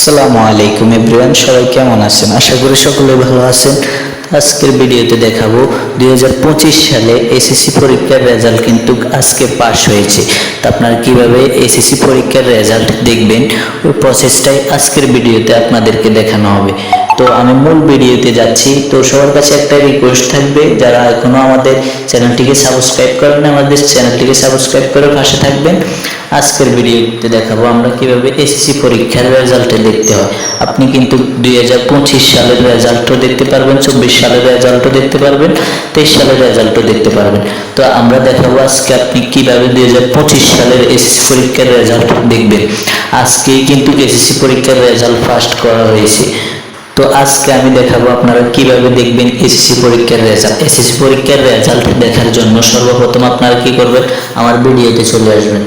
আসসালামু আলাইকুম এভরিওয়ান, সবাই কেমন আছেন? আশা করি সকলে ভালো আছেন। আজকের ভিডিওতে দেখাবো দুই হাজার পঁচিশ সালে এসএসসি পরীক্ষার রেজাল্ট কিন্তু আজকে পাশ হয়েছে। তা আপনারা কীভাবে এসএসসি পরীক্ষার রেজাল্ট দেখবেন? ওই প্রসেসটাই আজকের ভিডিওতে আপনাদেরকে দেখানো হবে। তো আমি মূল ভিডিওতে যাচ্ছি। তো সবার কাছে একটা রিকোয়েস্ট থাকবে, যারা এখনও আমাদের চ্যানেলটিকে সাবস্ক্রাইব করেন আমাদের চ্যানেলটিকে সাবস্ক্রাইব করে পাশে থাকবেন। আজকের ভিডিওতে দেখাবো আমরা কীভাবে এসএসসি পরীক্ষার রেজাল্টে দেখতে হয়। আপনি কিন্তু দুই সালের রেজাল্টও দেখতে পারবেন, চব্বিশ সালের রেজাল্টও দেখতে পারবেন, তেইশ সালের রেজাল্টও দেখতে পারবেন। তো আমরা দেখাবো আজকে আপনি কীভাবে দুই সালের এসএসসি পরীক্ষার রেজাল্ট দেখবেন। আজকেই কিন্তু এসএসসি পরীক্ষার রেজাল্ট ফার্স্ট করা হয়েছে। তো আজকে আমি দেখাবো আপনারা কীভাবে দেখবেন এসএসসি পরীক্ষার রেজাল্ট এসএসসি পরীক্ষার রেজাল্ট দেখার জন্য সর্বপ্রথম আপনারা কি করবেন? আমার ভিডিওতে চলে আসবেন।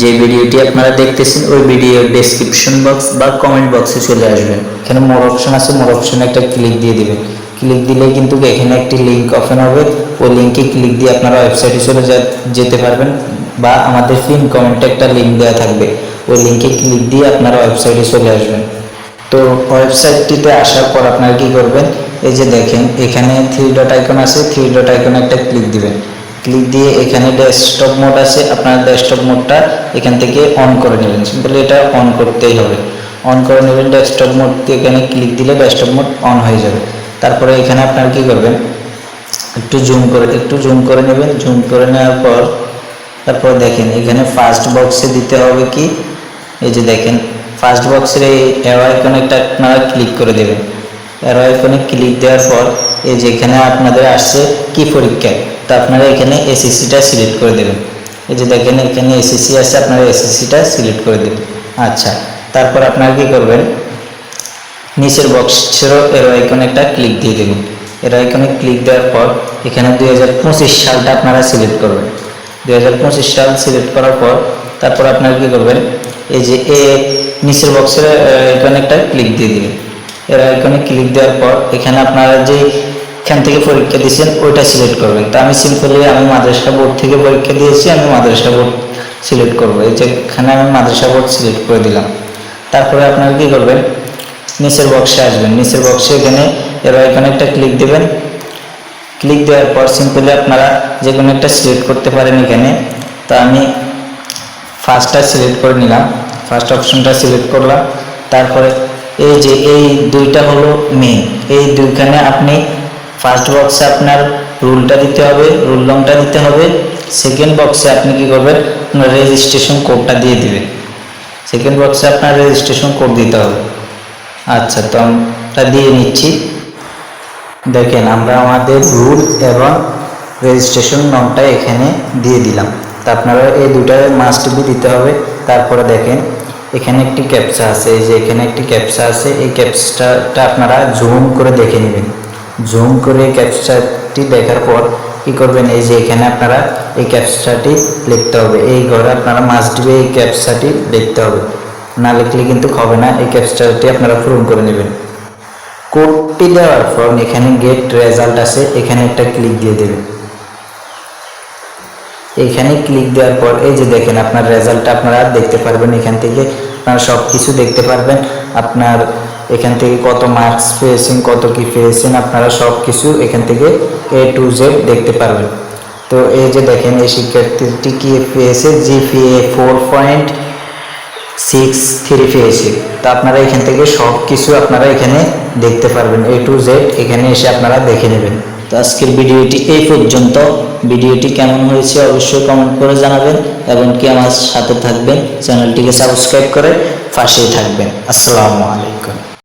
যে ভিডিওটি আপনারা দেখতেছেন, ওই ভিডিওর ডেসক্রিপশন বক্স বা কমেন্ট বক্সে চলে আসবেন। এখানে মোর অপশন আছে মোর অপশনে একটা ক্লিক দিয়ে দিবেন। ক্লিক দিলে কিন্তু এখানে একটি লিঙ্ক ওপেন হবে। ওই লিঙ্কে ক্লিক দিয়ে আপনারা ওয়েবসাইটে চলে যেতে পারবেন বা আমাদের ফিন কমেন্টে একটা লিঙ্ক দেওয়া থাকবে। ওই লিঙ্কে ক্লিক দিয়ে আপনারা ওয়েবসাইটে চলে আসবেন। তো ওয়েবসাইটটিতে আসার পর আপনারা কি করবেন? এই যে দেখেন, এখানে থ্রি ডট আইকন আছে থ্রি ডট আইকন একটা ক্লিক দিবেন। ক্লিক দিয়ে এখানে ডেস্কটপ মোড আছে, আপনার ডেস্কটপ মোডটা এখান থেকে অন করে নেবেন। সিম্পলি এটা অন করতেই হবে। অন করে নেবেন ডেস্কটপ মোড এখানে ক্লিক দিলে ডেস্কটপ মোড অন হয়ে যাবে। তারপরে এখানে আপনারা কি করবেন? একটু জুম করে, একটু জুম করে নেবেন। জুম করে নেওয়ার পর, তারপর দেখেন, এখানে ফার্স্ট বক্সে দিতে হবে কি? এই যে দেখেন ফার্স্ট বক্সের এই অ্যারো আইকনে একটা আপনারা ক্লিক করে দেবেন। অ্যারো আইকনে ক্লিক দেওয়ার পর এই যে এখানে আপনাদের আসছে কি পরীক্ষা, তো আপনারা এখানে এসএসসিটা সিলেক্ট করে দেবেন। এই যে দেখেন এখানে এসএসসি আছে আপনারা এসএসসিটা সিলেক্ট করে দেবেন। আচ্ছা তারপর আপনারা কি করবেন? নিচের বক্সেরও এরো আইকনে একটা ক্লিক দিয়ে দেবেন। এর আইকনে ক্লিক দেওয়ার পর এখানে দু হাজার পঁচিশ সালটা আপনারা সিলেক্ট করবেন। দু হাজার পঁচিশ সাল সিলেক্ট করার পর তারপর আপনারা কি করবেন? এই যে এ নিচের বক্সের আইকনে একটা ক্লিক দিয়ে দিবেন এর আইকনে ক্লিক দেওয়ার পর এখানে আপনারা যে এখান থেকে পরীক্ষা দিয়েছেন, ওইটা সিলেক্ট করবেন। তো আমি সিম্পলি আমি মাদ্রাসা বোর্ড থেকে পরীক্ষা দিয়েছি, আমি মাদ্রাসা বোর্ড সিলেক্ট করব। এই যে এখানে আমি মাদ্রাসা বোর্ড সিলেক্ট করে দিলাম। তারপরে আপনারা কী করবেন? নিচের বক্সে আসবেন। নিচের বক্সে এখানে এর এখানে একটা ক্লিক দেবেন। ক্লিক দেওয়ার পর সিম্পলি আপনারা যে কোনো একটা সিলেক্ট করতে পারেন এখানে। তো আমি ফার্স্টটা সিলেক্ট করে নিলাম। ফার্স্ট অপশনটা সিলেক্ট করলাম তারপরে এই যে এই দুইটা হলো মেন এই দুইখানে আপনি ফার্স্ট বক্সে আপনার রুলটা দিতে হবে রুল লংটা দিতে হবে সেকেন্ড বক্সে আপনি কি করবেন রেজিস্ট্রেশন কোডটা দিয়ে দিবেন। সেকেন্ড বক্সে আপনার রেজিস্ট্রেশন কোড দিতে হবে। আচ্ছা তো আমরা দিয়ে নিচ্ছি। দেখেন, আমরা আমাদের রুল এবং রেজিস্ট্রেশন নংটা এখানে দিয়ে দিলাম। তা আপনারা এই দুটায় মাস্ট বি দিতে হবে। তারপরে দেখেন, এখানে একটি ক্যাপসা আছে, এই যে এখানে একটি ক্যাপসা আছে, এই ক্যাপসাটা আপনারা জুম করে দেখে নেবেন। জুম করে এই ক্যাপসাটি দেখার পর কি করবেন, এই যে এখানে আপনারা এই ক্যাপসাটি লিখতে হবে। এই ঘরে আপনারা মাস্ট বি এই ক্যাপসাটি লিখতে হবে। না লিখলে কিন্তু হবে না, এই ক্যাপচারটি আপনারা পূরণ করে নেবেন। কোডটি দেওয়ার পর এখানে গেট রেজাল্ট আছে, এখানে একটা ক্লিক দিয়ে দেবেন। এখানে ক্লিক দেওয়ার পর এই যে দেখেন আপনার রেজাল্টটা আপনারা দেখতে পারবেন এখান থেকে। আপনারা সব কিছু দেখতে পারবেন। আপনার এখান থেকে কত মার্কস পেয়েছেন, কত কি পেয়েছেন, আপনারা সব কিছু এখান থেকে এ টু জেড দেখতে পারবেন। তো এই যে দেখেন, এই শিক্ষার্থীটি কি পেয়েছে? GPA four point six three পেয়েছে। তো আপনারা এখান থেকে সব কিছু আপনারা এখানে দেখতে পারবেন। এ টু জেড এখানে এসে আপনারা দেখে নেবেন। তো আজকের ভিডিওটি এই পর্যন্ত। ভিডিওটি কেমন হয়েছে অবশ্যই কমেন্ট করে জানাবেন এবং কি আমার সাথে থাকবেন, চ্যানেলটিকে সাবস্ক্রাইব করে পাশেই থাকবেন। আসসালামু আলাইকুম।